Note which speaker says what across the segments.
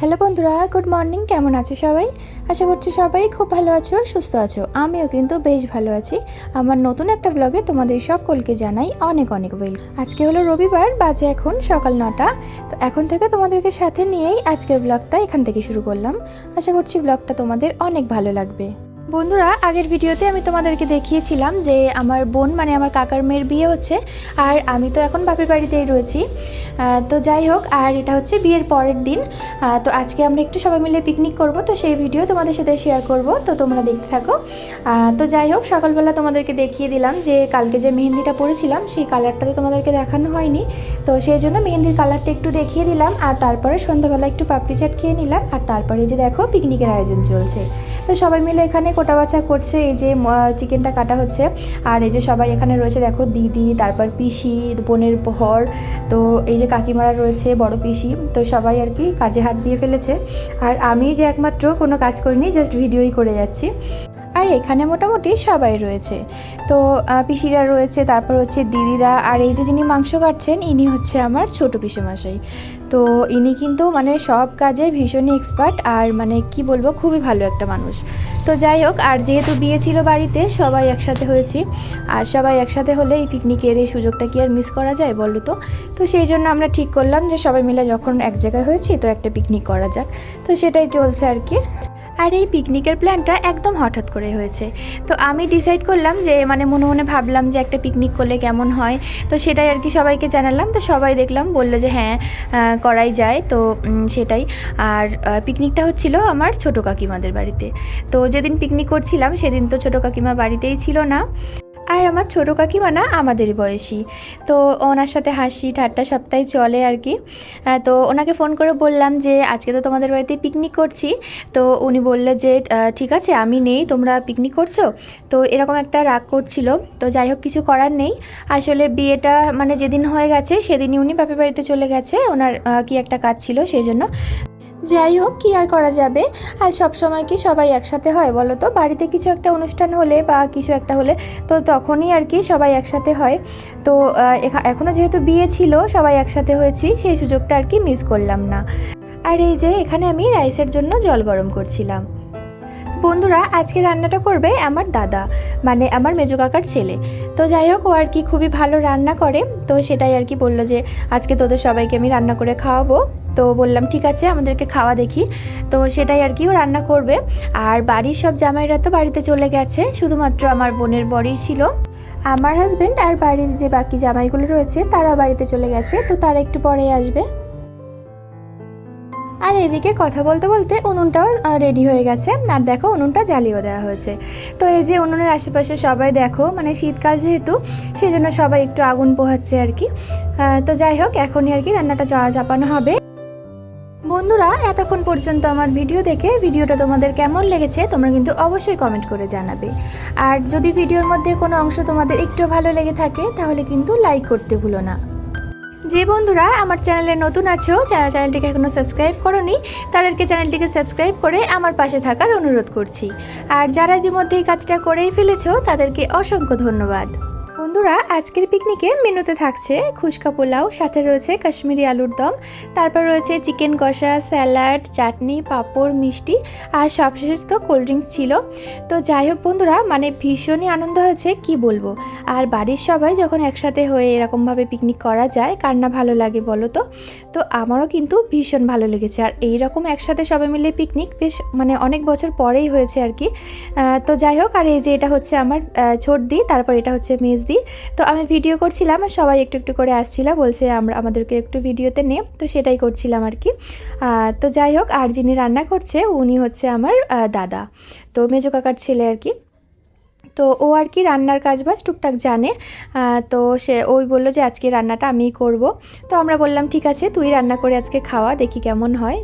Speaker 1: Hello বন্ধুরা, good morning. কেমন আছো সবাই? আশা করছি সবাই খুব ভালো আছো, সুস্থ আছো। আমিও কিন্তু বেশ ভালো আছি। আমার নতুন একটা ব্লগে তোমাদের সকলকে জানাই অনেক অনেক ওয়েল আজকে হলো রবিবার, বাজে এখন সকাল নটা। তো এখন থেকে তোমাদেরকে সাথে নিয়েই আজকের ব্লগটা এখান থেকে শুরু করলাম। আশা করছি ব্লগটা তোমাদের অনেক ভালো লাগবে। বন্ধুরা, আগের ভিডিওতে আমি তোমাদেরকে দেখিয়েছিলাম যে আমার বোন মানে আমার কাকার মেয়ের বিয়ে হচ্ছে, আর আমি তো এখন বাপের বাড়িতেই রয়েছি। তো যাই হোক, আর এটা হচ্ছে বিয়ের পরের দিন। তো আজকে আমরা একটু সবাই মিলে পিকনিক করব, তো সেই ভিডিও তোমাদের সাথে শেয়ার করব, তো তোমরা দেখতে থাকো। তো যাই হোক, সকালবেলা তোমাদেরকে দেখিয়ে দিলাম যে কালকে যে মেহেন্দিটা পরেছিলাম, সেই কালারটা তো তোমাদেরকে দেখানো হয়নি। তো সেই জন্য মেহেন্দির কালারটা একটু দেখিয়ে দিলাম, আর তারপরে সন্ধ্যাবেলা একটু পাপড়ি চাট খেয়ে নিলাম, আর তারপরে যে দেখো পিকনিকের আয়োজন চলছে। তো সবাই মিলে এখানে কোটা বাছা করছে, এই যে চিকেনটা কাটা হচ্ছে। আর এই যে সবাই এখানে রয়েছে, দেখো দিদি, তারপর পিসি, বোনের বর, তো এই যে কাকিমারা রয়েছে, বড় পিসি, তো সবাই আর কি কাজে হাত দিয়ে ফেলেছে। আর আমি যে একমাত্র কোনো কাজ করিনি, জাস্ট ভিডিওই করে যাচ্ছি। আর এখানে মোটামুটি সবাই রয়েছে। তো পিসিরা রয়েছে, তারপর হচ্ছে দিদিরা, আর এই যে যিনি মাংস কাটছেন, ইনি হচ্ছে আমার ছোট পিসেমশাই। তো ইনি কিন্তু মানে সব কাজে ভীষণই এক্সপার্ট আর মানে কি বলব, খুবই ভালো একটা মানুষ। তো যাই হোক, আর যেহেতু বিয়ে ছিল বাড়িতে, সবাই একসাথে হয়েছি। আর সবাই একসাথে হলে এই পিকনিকের এই সুযোগটা কি আর মিস করা যায় বলো তো? তো সেই জন্য আমরা ঠিক করলাম যে সবাই মিলে যখন এক জায়গায় হয়েছি, তো একটা পিকনিক করা যাক। তো সেটাই চলছে আর কি। আর এই পিকনিকের প্ল্যানটা একদম হঠাৎ করে হয়েছে। তো আমি ডিসাইড করলাম যে মানে মনে মনে ভাবলাম যে, একটা পিকনিক করলে কেমন হয়? তো সেটাই আর কি সবাইকে জানালাম। তো সবাই দেখলাম, বলল যে হ্যাঁ করাই যায়। তো সেটাই। আর পিকনিকটা হচ্ছিল আমার ছোটো কাকিমাদের বাড়িতে। তো যেদিন পিকনিক করছিলাম, সেদিন তো ছোটো কাকিমা বাড়িতেই ছিল না। আর আমার ছোটো কাকিমা না আমাদেরই বয়সী। তো ওনার সাথে হাসি ঠাট্টা সবটাই চলে আর কি। তো ওনাকে ফোন করে বললাম যে, আজকে তো তোমাদের বাড়িতে পিকনিক করছি। তো উনি বললে যে ঠিক আছে, আমি নেই, তোমরা পিকনিক করছ? তো এরকম একটা রাগ করছিল। তো যাই হোক, কিছু করার নেই। আসলে বিয়েটা মানে যেদিন হয়ে গেছে, সেদিনই উনি বাপের বাড়িতে চলে গেছে। ওনার কি একটা কাজ ছিল সেই জন্য। যাই হোক কি আর করা যাবে? আর সব সময় কি সবাই একসাথে হয় বলো তো? বাড়িতে কিছু একটা অনুষ্ঠান হলে বা কিছু একটা হলে তো তখনই আর কি সবাই একসাথে হয়। তো আহ, এখা- এখনও যেহেতু বিয়ে ছিল সবাই একসাথে হয়েছি সেই সুযোগটা আর কি মিস করলাম না। আর এই যে এখানে আমি রাইসের জন্য জল গরম করছিলাম। বন্ধুরা আজকে রান্নাটা করবে আমার দাদা মানে আমার মেজো কাকার ছেলে। তো যাই হোক ও আর কি খুবই ভালো রান্না করে। তো সেটাই আর কি বলল যে আজকে তোদের সবাইকে আমি রান্না করে খাওয়াবো। তো বললাম, ঠিক আছে, আমাদেরকে খাওয়া দেখি। তো সেটাই আর কি, ও রান্না করবে। আর বাড়ির সব জামাইরা তো বাড়িতে চলে গেছে, শুধুমাত্র আমার বোনের বড়ি ছিল। আমার হাজবেন্ড আর বাড়ির যে বাকি জামাইগুলো রয়েছে তারা বাড়িতে চলে গেছে, তো তারা একটু পরে আসবে। আর এদিকে কথা বলতে বলতে উনুনটাও রেডি হয়ে গেছে। আর দেখো, উনুনটা জ্বালিয়েও দেওয়া হয়েছে। তো এই যে উনুনের আশেপাশে সবাই দেখো মানে শীতকাল যেহেতু সেই জন্য সবাই একটু আগুন পোহাচ্ছে আর কি। তো যাই হোক, এখনই আর কি রান্নাটা চাপানো হবে। বন্ধুরা, এতক্ষণ পর্যন্ত আমার ভিডিও দেখে ভিডিওটা তোমাদের কেমন লেগেছে তোমরা কিন্তু অবশ্যই কমেন্ট করে জানাবে। আর যদি ভিডিওর মধ্যে কোনো অংশ তোমাদের একটু ভালো লেগে থাকে, তাহলে কিন্তু লাইক করতে ভুলো না। যে বন্ধুরা আমার চ্যানেলে নতুন আছো, যারা চ্যানেলটিকে এখনও সাবস্ক্রাইব করনি, তাদেরকে চ্যানেলটিকে সাবস্ক্রাইব করে আমার পাশে থাকার অনুরোধ করছি। আর যারা ইতিমধ্যে এই কাজটা করেই ফেলেছো, তাদেরকে অসংখ্য ধন্যবাদ। বন্ধুরা, আজকের পিকনিকে মেনুতে থাকছে খুশকা পোলাও, সাথে রয়েছে কাশ্মীরি আলুর দম, তারপর রয়েছে চিকেন কষা, স্যালাড, চাটনি, পাঁপড়, মিষ্টি, আর সবশেষ তো কোল্ড ড্রিঙ্কস ছিল। তো যাই হোক বন্ধুরা মানে ভীষণই আনন্দ হয়েছে, কি বলব? আর বাড়ির সবাই যখন একসাথে হয়ে এরকমভাবে পিকনিক করা যায়, কার না ভালো লাগে বলো তো? তো আমারও কিন্তু ভীষণ ভালো লেগেছে, আর এই রকম একসাথে সবাই মিলে পিকনিক বেশ মানে অনেক বছর পরেই হয়েছে আর কি। তো যাই হোক, আর এই যে এটা হচ্ছে আমার ছোট দি, তারপর এটা হচ্ছে মেজ দি। তো আমি ভিডিও করছিলাম আর সবাই একটু একটু করে আসছিল, বলছে আমরা, আমাদেরকে একটু ভিডিওতে নে, তো সেটাই করছিলাম আর কি। তো যাই হোক, আর যিনি রান্না করছে, উনি হচ্ছে আমার দাদা, তো মেজো কাকার ছেলে আর কি। তো ও আর কি রান্নার কাজ বাজ টুকটাক জানে তো সে, ওই বলল যে আজকে রান্নাটা আমিই করব। তো আমরা বললাম, ঠিক আছে, তুই রান্না করে আজকে খাওয়া, দেখি কেমন হয়।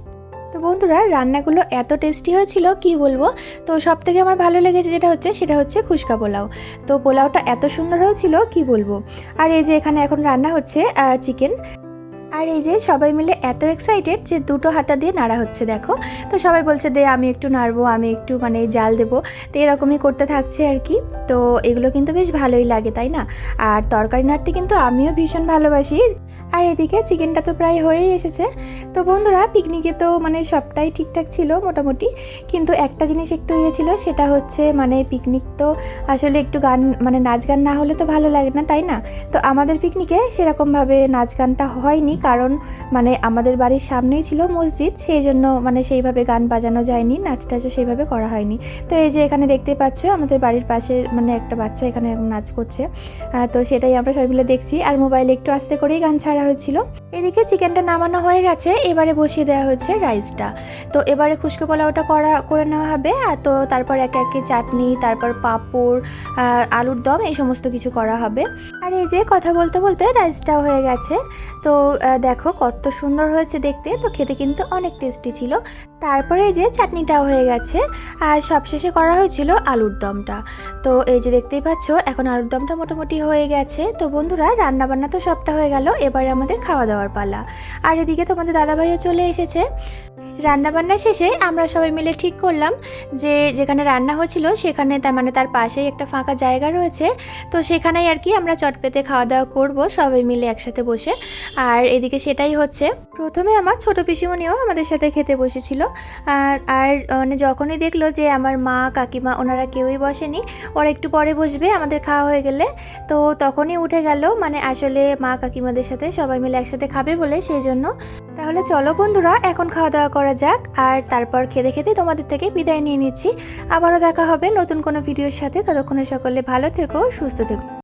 Speaker 1: তো বন্ধুরা, রান্নাগুলো এত টেস্টি হয়েছিল, কি বলব? তো সব থেকে আমার ভালো লেগেছে যেটা হচ্ছে, সেটা হচ্ছে খুশকা পোলাও। তো পোলাওটা এত সুন্দর হয়েছিল, কি বলব? আর এই যে এখানে এখন রান্না হচ্ছে চিকেন আর এই যে সবাই মিলে এত এক্সাইটেড যে দুটো হাতা দিয়ে নাড়া হচ্ছে, দেখো। তো সবাই বলছে, দে, আমি একটু নাড়বো, আমি একটু মানে জাল দেবো। তো এরকমই করতে থাকছে আর কি। তো এগুলো কিন্তু বেশ ভালোই লাগে, তাই না? আর তরকারি নাড়তে কিন্তু আমিও ভীষণ ভালোবাসি। আর এদিকে চিকেনটা তো প্রায় হয়েই এসেছে। তো বন্ধুরা পিকনিকে তো মানে সবটাই ঠিকঠাক ছিল মোটামুটি। কিন্তু একটা জিনিস একটু ইয়ে ছিল, সেটা হচ্ছে মানে পিকনিক তো আসলে একটু গান মানে নাচ গান না হলে তো ভালো লাগে না, তাই না? তো আমাদের পিকনিকে সেরকমভাবে নাচ গানটা হয়নি। কারণ মানে আমাদের বাড়ির সামনেই ছিল মসজিদ, সেই জন্য মানে সেইভাবে গান বাজানো যায়নি, নাচ টাচও সেইভাবে করা হয়নি। তো এই যে এখানে দেখতে পাচ্ছ, আমাদের বাড়ির পাশে মানে একটা বাচ্চা এখানে নাচ করছে। তো সেটাই আমরা সবাই মিলে দেখছি। আর মোবাইলে একটু আস্তে করেই গান ছাড়া হয়েছিল। এদিকে চিকেনটা নামানো হয়ে গেছে, এবারে বসিয়ে দেওয়া হয়েছে রাইসটা। তো এবারে খুশকো পোলাওটা করা, করে নেওয়া হবে। আর তো তারপর একে একে চাটনি, তারপর পাঁপড় আলুর দম, এই সমস্ত কিছু করা হবে। আর এই যে কথা বলতে বলতে রাইসটাও হয়ে গেছে। তো দেখো কত সুন্দর হয়েছে দেখতে। তো খেতে কিন্তু অনেক টেস্টি ছিল। তারপরে এই যে চাটনিটাও হয়ে গেছে। আর সবশেষে করা হয়েছিল আলুর দমটা। তো এই যে দেখতেই পাচ্ছ, এখন আলুর দমটা মোটামুটি হয়ে গেছে। তো বন্ধুরা রান্না বান্না তো সবটা হয়ে গেল। এবারে আমাদের খাওয়া দাওয়ার পালা। আর এদিকে তোমাদের দাদাভাইও চলে এসেছে। রান্নাবান্না শেষে আমরা সবাই মিলে ঠিক করলাম যে যেখানে রান্না হচ্ছিল সেখানে তার মানে তার পাশেই একটা ফাঁকা জায়গা রয়েছে। তো সেখানেই আর কি আমরা চটপেতে খাওয়া দাওয়া করব সবাই মিলে একসাথে বসে। আর এদিকে সেটাই হচ্ছে। প্রথমে আমার ছোট পিসিমণিও আমাদের সাথে খেতে বসেছিল। আর আর মানে যখনই দেখল যে আমার মা, কাকিমা ওনারা কেউই বসেনি, ওরা একটু পরে বসবে আমাদের খাওয়া হয়ে গেলে। তো তখনই উঠে গেল মানে আসলে মা, কাকিমাদের সাথে সবাই মিলে একসাথে খাবে বলে সেই জন্য তাহলে চলো বন্ধুরা, এখন খাওয়া দাওয়া করা যাক। আর তারপর খেতে খেতে তোমাদের থেকে বিদায় নিয়ে নিচ্ছি। আবারও দেখা হবে নতুন কোনো ভিডিওর সাথে। ততক্ষণে সকলে ভালো থেকো, সুস্থ থেকো।